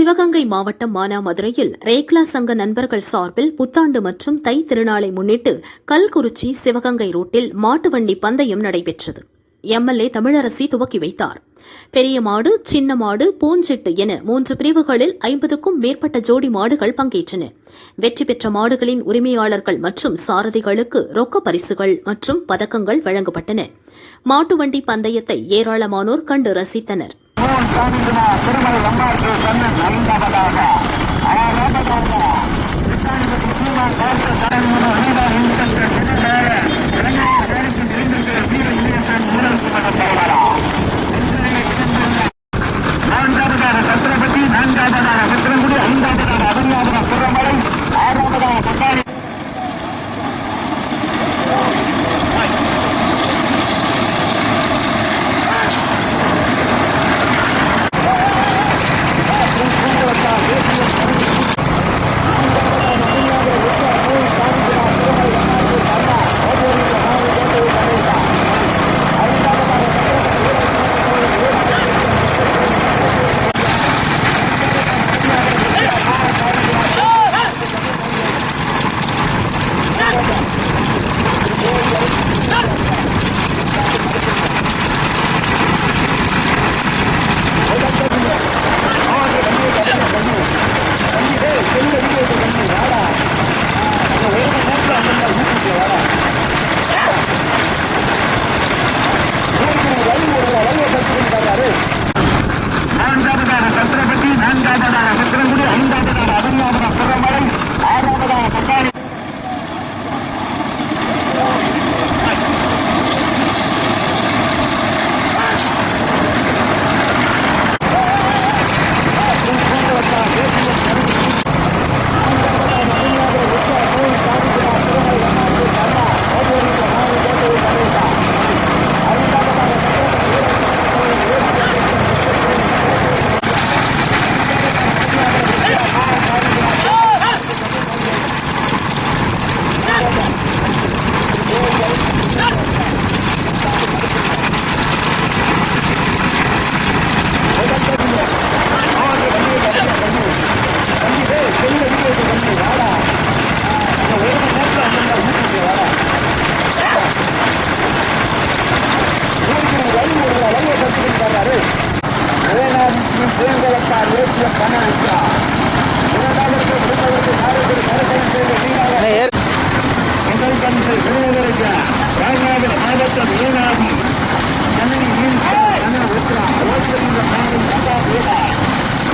சிவகங்கை மாவட்டம் மானாமதுரையில் ரேக்லா சங்க நண்பர்கள் சார்பில் புத்தாண்டு மற்றும் தை திருநாளை முன்னிட்டு கல்குறிச்சி சிவகங்கை ரோட்டில் மாட்டு வண்டி பந்தயம் நடைபெற்றது. எம்எல்ஏ தமிழரசி துவக்கி வைத்தார். பெரிய மாடு சின்ன மாடு பூஞ்சிட்டு என மூன்று பிரிவுகளில் ஐம்பதுக்கும் மேற்பட்ட ஜோடி மாடுகள் பங்கேற்றன. வெற்றி பெற்ற மாடுகளின் உரிமையாளர்கள் மற்றும் சாரதிகளுக்கு ரொக்க பரிசுகள் மற்றும் பதக்கங்கள் வழங்கப்பட்டன. மாட்டு வண்டி பந்தயத்தை ஏராளமானோர் கண்டு ரசித்தனர்.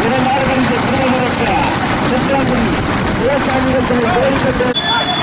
இரண்டாயிரத்தி விருதுகளுக்கு சித்ராபுரி விவசாயிகள்